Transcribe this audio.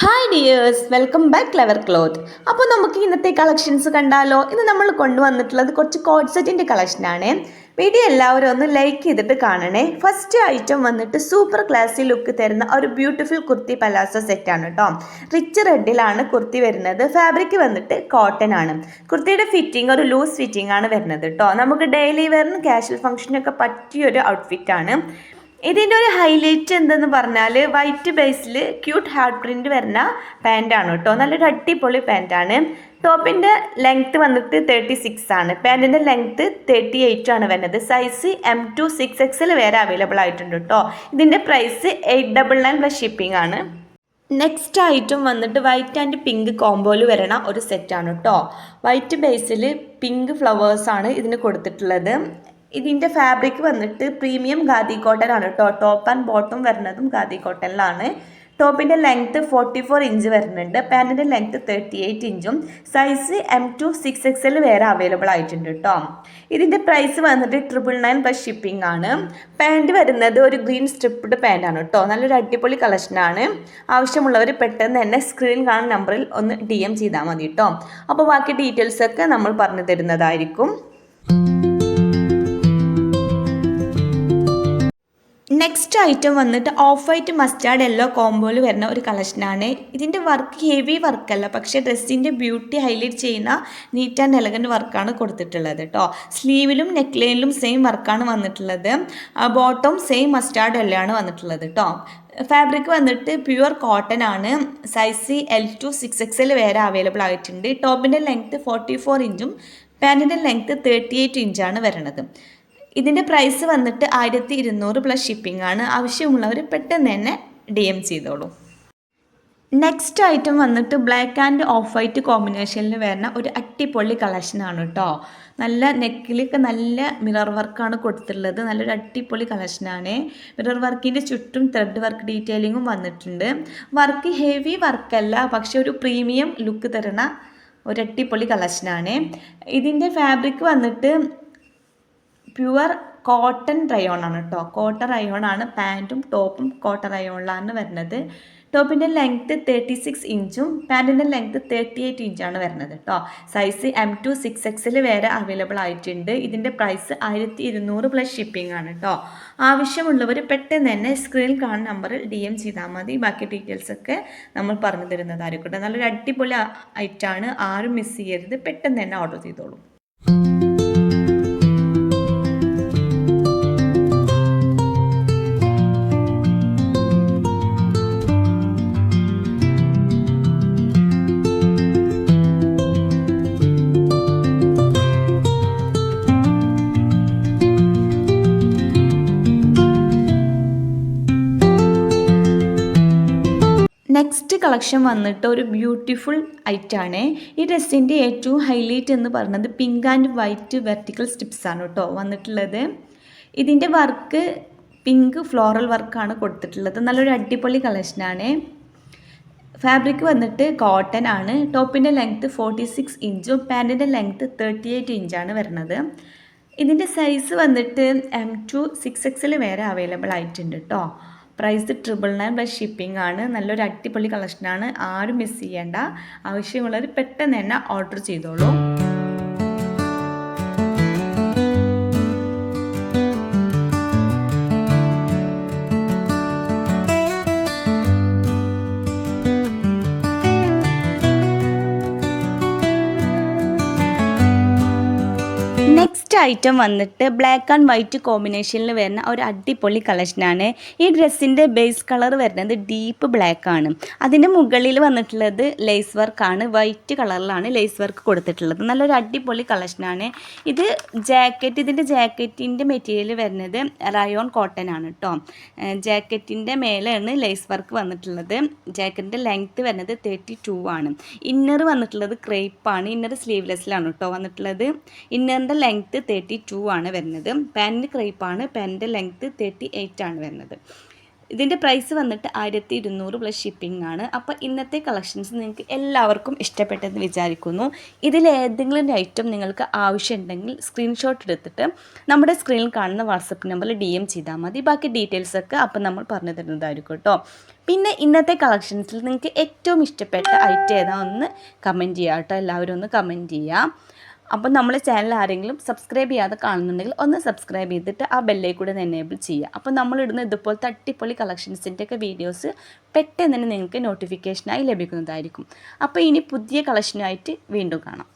Hi dears welcome back lever cloth അപ്പോൾ നമുക്ക് ഇന്നത്തെ കളക്ഷൻസ് കണ്ടാലോ? ഇന്ന് നമ്മൾ കൊണ്ടുവന്നിട്ടുള്ളത് കുറച്ച് കോഡ് സെറ്റിന്റെ കളക്ഷനാണ് വീഡിയോ എല്ലാവരും ഒന്ന് ലൈക്ക് ചെയ്തിട്ട് കാണണേ. ഫസ്റ്റ് ഐറ്റം വന്നിട്ട് സൂപ്പർ ക്ലാസ്സി ലുക്ക് തരുന്ന ഒരു ബ്യൂട്ടിഫുൾ കുർത്തി പലാസോ സെറ്റാണ് കേട്ടോ റിച്ച് റെഡിലാണ് കുർത്തി വരുന്നത്. ഫാബ്രിക് വന്നിട്ട് കോട്ടൺ ആണ്. കുർത്തിയുടെ ഫിറ്റിംഗ് ഒരു ലൂസ് ഫിറ്റിംഗ് ആണ് വരുന്നത് കേട്ടോ നമുക്ക് ഡെയിലി വെയറിന് കാഷ്വൽ ഫംഗ്ഷനൊക്കെ പറ്റിയൊരു ഔട്ട്ഫിറ്റാണ് ഇതിന്റെ ഒരു ഹൈലൈറ്റ് എന്തെന്ന് പറഞ്ഞാൽ വൈറ്റ് ബേസിൽ ക്യൂട്ട് ഹാർട്ട് പ്രിന്റ് വരുന്ന പാന്റാണ് കേട്ടോ. നല്ലൊരു അടിപൊളി പാന്റാണ് ടോപ്പിന്റെ ലെങ്ത്ത് വന്നിട്ട് തേർട്ടി സിക്സ് ആണ്. പാന്റിന്റെ ലെങ്ത്ത് തേർട്ടി എയ്റ്റ് ആണ് വരുന്നത്. സൈസ് എം ടു സിക്സ് എക്സിൽ വേറെ അവൈലബിൾ ആയിട്ടുണ്ട് കേട്ടോ. ഇതിന്റെ price eight double nine plus shipping ആണ്. നെക്സ്റ്റ് ഐറ്റം വന്നിട്ട് വൈറ്റ് ആൻഡ് പിങ്ക് കോംബോയിൽ വരണ ഒരു സെറ്റാണ് കേട്ടോ. വൈറ്റ് ബേസിൽ പിങ്ക് ഫ്ലവേഴ്സാണ് ഇതിന് കൊടുത്തിട്ടുള്ളത്. ഇതിന്റെ ഫാബ്രിക് വന്നിട്ട് പ്രീമിയം ഖാദി കോട്ടൺ ആണ് കേട്ടോ. ടോപ്പ് ആൻഡ് ബോട്ടം വരുന്നതും ഖാദി കോട്ടണിലാണ് ടോപ്പിന്റെ ലെങ്ത്ത് ഫോർട്ടി ഫോർ ഇഞ്ച് വരുന്നുണ്ട്. പാന്റിന്റെ ലെങ്ത്ത് തേർട്ടി എയ്റ്റ് ഇഞ്ചും size M to six X L വേറെ അവൈലബിൾ ആയിട്ടുണ്ട് കേട്ടോ. ഇതിന്റെ പ്രൈസ് വന്നിട്ട് ട്രിപ്പിൾ നയൻ പ്ലസ് ഷിപ്പിംഗ് ആണ്. പാന്റ് വരുന്നത് ഒരു ഗ്രീൻ സ്ട്രിപ്പ്ഡ് പാന്റ് ആണ് കേട്ടോ. നല്ലൊരു അടിപൊളി കളക്ഷനാണ് ആവശ്യമുള്ളവർ പെട്ടെന്ന് തന്നെ സ്ക്രീൻ കാണുന്ന നമ്പറിൽ ഒന്ന് ഡി എം ചെയ്താൽ മതി കേട്ടോ. അപ്പോൾ ബാക്കി ഡീറ്റെയിൽസൊക്കെ നമ്മൾ പറഞ്ഞു തരുന്നതായിരിക്കും. നെക്സ്റ്റ് ഐറ്റം വന്നിട്ട് ഓഫ് വൈറ്റ് മസ്റ്റാർഡ് യെല്ലോ കോംബോയിൽ വരുന്ന ഒരു കളക്ഷനാണ് ഇതിന്റെ വർക്ക് ഹെവി വർക്കല്ല പക്ഷേ ഡ്രസ്സിന്റെ ബ്യൂട്ടി ഹൈലൈറ്റ് ചെയ്യുന്ന നീറ്റ് ആൻഡ് എലഗന്റ് വർക്കാണ് കൊടുത്തിട്ടുള്ളത് കേട്ടോ സ്ലീവിലും നെക്ക് ലൈനിലും സെയിം വർക്കാണ് വന്നിട്ടുള്ളത്. ബോട്ടം സെയിം മസ്റ്റാർഡ് യെല്ലോ ആണ് വന്നിട്ടുള്ളത് കേട്ടോ ഫാബ്രിക് വന്നിട്ട് പ്യുവർ കോട്ടൺ ആണ്. Size L to six X L വേറെ അവൈലബിൾ ആയിട്ടുണ്ട്. ടോപ്പിന്റെ ലെങ്ത്ത് ഫോർട്ടി ഫോർ ഇഞ്ചും പാന്റിന്റെ ലെങ്ത്ത് തേർട്ടി എയ്റ്റ് ഇഞ്ചാണ് വരുന്നത് ഇതിന്റെ പ്രൈസ് വന്നിട്ട് ആയിരത്തി ഇരുന്നൂറ് പ്ലസ് ഷിപ്പിംഗ് ആണ്. ആവശ്യമുള്ളവർ പെട്ടെന്ന് തന്നെ ഡി എം ചെയ്തോളൂ. നെക്സ്റ്റ് ഐറ്റം വന്നിട്ട് ബ്ലാക്ക് ആൻഡ് ഓഫ് വൈറ്റ് കോമ്പിനേഷനിൽ വരുന്ന ഒരു അട്ടിപ്പൊള്ളി കളക്ഷനാണ് കേട്ടോ നല്ല നെക്കിലൊക്കെ നല്ല മിറർ വർക്കാണ് കൊടുത്തിട്ടുള്ളത്. നല്ലൊരു അട്ടിപ്പൊളി കളക്ഷനാണ് മിറർ വർക്കിന്റെ ചുറ്റും ത്രെഡ് വർക്ക് ഡീറ്റെയിലിങ്ങും വന്നിട്ടുണ്ട്. വർക്ക് ഹെവി വർക്കല്ല പക്ഷെ ഒരു പ്രീമിയം ലുക്ക് തരുന്ന ഒരു അട്ടിപ്പൊളി കളക്ഷനാണ് ഇതിന്റെ ഫാബ്രിക് വന്നിട്ട് പ്യുവർ കോട്ടൺ റയോൺ ആണ് കേട്ടോ കോട്ടൺ റയോൺ ആണ് പാന്റും ടോപ്പും കോട്ടൺ റയോണിലാണ് വരുന്നത്. ടോപ്പിന്റെ ലെങ്ത്ത് തേർട്ടി സിക്സ് ഇഞ്ചും പാന്റിന്റെ ലെങ്ത്ത് തേർട്ടി എയ്റ്റ് ഇഞ്ചാണ് വരുന്നത് കേട്ടോ സൈസ് എം ടു സിക്സ് എക്സിൽ വേറെ അവൈലബിൾ ആയിട്ടുണ്ട്. ഇതിന്റെ പ്രൈസ് ആയിരത്തി ഇരുന്നൂറ് പ്ലസ് ഷിപ്പിംഗ് ആണ് കേട്ടോ ആവശ്യമുള്ളവർ പെട്ടെന്ന് തന്നെ സ്ക്രീനിൽ കാണുന്ന നമ്പറിൽ ഡി എം ചെയ്താൽ മതി. ബാക്കി ഡീറ്റെയിൽസൊക്കെ നമ്മൾ പറഞ്ഞു തരുന്നതായിരിക്കട്ടെ നല്ലൊരു അടിപൊളി ഐറ്റാണ് ആരും മിസ് ചെയ്യരുത്. പെട്ടെന്ന് തന്നെ ഓർഡർ ചെയ്തോളൂ. നെക്സ്റ്റ് കളക്ഷൻ വന്നിട്ട് ഒരു ബ്യൂട്ടിഫുൾ ഐറ്റാണ് ഈ ഡ്രസ്സിന്റെ ഏറ്റവും ഹൈലൈറ്റ് എന്ന് പറയുന്നത് pink and white vertical stripes ആണ് കേട്ടോ വന്നിട്ടുള്ളത്. ഇതിന്റെ വർക്ക് പിങ്ക് ഫ്ലോറൽ വർക്കാണ് കൊടുത്തിട്ടുള്ളത്. നല്ലൊരു അടിപൊളി കളക്ഷനാണ് ഫാബ്രിക് വന്നിട്ട് കോട്ടൺ ആണ്. ടോപ്പിന്റെ ലെങ്ത്ത് ഫോർട്ടി സിക്സ് ഇഞ്ചും പാന്റിന്റെ ലെങ്ത്ത് തേർട്ടി എയ്റ്റ് ഇഞ്ചാണ് വരുന്നത്. ഇതിന്റെ സൈസ് വന്നിട്ട് എം ടു സിക്സ് എക്സിൽ വേറെ അവൈലബിൾ ആയിട്ടുണ്ട് കേട്ടോ price triple nine plus shipping ആണ്. നല്ലൊരു അടിപൊളി കളക്ഷനാണ് ആരും മിസ് ചെയ്യേണ്ട. ആവശ്യമുള്ളവർ പെട്ടെന്ന് തന്നെ ഓർഡർ ചെയ്തോളൂ. നെക്സ്റ്റ് ഐറ്റം വന്നിട്ട് ബ്ലാക്ക് ആൻഡ് വൈറ്റ് കോമ്പിനേഷനിൽ വരുന്ന ഒരു അടിപൊളി കളക്ഷനാണ് ഈ ഡ്രസ്സിന്റെ ബേസ് കളർ വരുന്നത് ഡീപ്പ് ബ്ലാക്ക് ആണ്. അതിന്റെ മുകളിൽ വന്നിട്ടുള്ളത് ലേസ് വർക്കാണ് വൈറ്റ് കളറിലാണ് ലേസ് വർക്ക് കൊടുത്തിട്ടുള്ളത്. നല്ലൊരു അടിപൊളി കളക്ഷനാണ് ഇത് ജാക്കറ്റ് ഇതിന്റെ ജാക്കറ്റിന്റെ മെറ്റീരിയൽ വരുന്നത് റയോൺ കോട്ടൺ ആണ് കേട്ടോ ജാക്കറ്റിന്റെ മേലെയാണ് ലേസ് വർക്ക് വന്നിട്ടുള്ളത്. ജാക്കറ്റിന്റെ ലെങ്ത്ത് വരുന്നത് തേർട്ടി ടു ആണ്. ഇന്നർ വന്നിട്ടുള്ളത് ക്രേപ്പാണ് ഇന്നർ സ്ലീവ്ലെസ്സിലാണ് കേട്ടോ വന്നിട്ടുള്ളത്. ഇന്നറിന്റെ ലെങ്ത്ത് തേർട്ടി ടു ആണ് വരുന്നത്. പാന്റ് ക്രൈപ്പാണ് പാന്റിന്റെ ലെങ്ത്ത് തേർട്ടി എയ്റ്റ് ആണ് വരുന്നത്. ഇതിന്റെ പ്രൈസ് വന്നിട്ട് ആയിരത്തി ഇരുന്നൂറ് പ്ലസ് ഷിപ്പിംഗ് ആണ്. അപ്പോൾ ഇന്നത്തെ കളക്ഷൻസ് നിങ്ങൾക്ക് എല്ലാവർക്കും ഇഷ്ടപ്പെട്ടെന്ന് വിചാരിക്കുന്നു. ഇതിലേതെങ്കിലും ഒരു ഐറ്റം നിങ്ങൾക്ക് ആവശ്യമുണ്ടെങ്കിൽ സ്ക്രീൻഷോട്ട് എടുത്തിട്ട് നമ്മുടെ സ്ക്രീനിൽ കാണുന്ന വാട്സപ്പ് നമ്പറിൽ ഡി എം ചെയ്താൽ മതി. ബാക്കി ഡീറ്റെയിൽസൊക്കെ അപ്പം നമ്മൾ പറഞ്ഞു തരുന്നതായിരിക്കും കേട്ടോ പിന്നെ ഇന്നത്തെ കളക്ഷൻസിൽ നിങ്ങൾക്ക് ഏറ്റവും ഇഷ്ടപ്പെട്ട ഐറ്റം ഏതാ? ഒന്ന് കമന്റ് ചെയ്യാം കേട്ടോ എല്ലാവരും ഒന്ന് കമന്റ് ചെയ്യുക അപ്പം നമ്മളെ ചാനൽ ആരെങ്കിലും സബ്സ്ക്രൈബ് ചെയ്യാതെ കാണുന്നുണ്ടെങ്കിൽ ഒന്ന് സബ്സ്ക്രൈബ് ചെയ്തിട്ട് ആ ബെല്ലേ കൂടെ എനേബിൾ ചെയ്യുക. അപ്പോൾ നമ്മളിടുന്ന ഇതുപോലത്തെ അട്ടിപ്പൊളി കളക്ഷൻസിന്റെ ഒക്കെ വീഡിയോസ് പെട്ടെന്ന് തന്നെ നിങ്ങൾക്ക് നോട്ടിഫിക്കേഷനായി ലഭിക്കുന്നതായിരിക്കും. അപ്പോൾ ഇനി പുതിയ കളക്ഷനായിട്ട് വീണ്ടും കാണാം.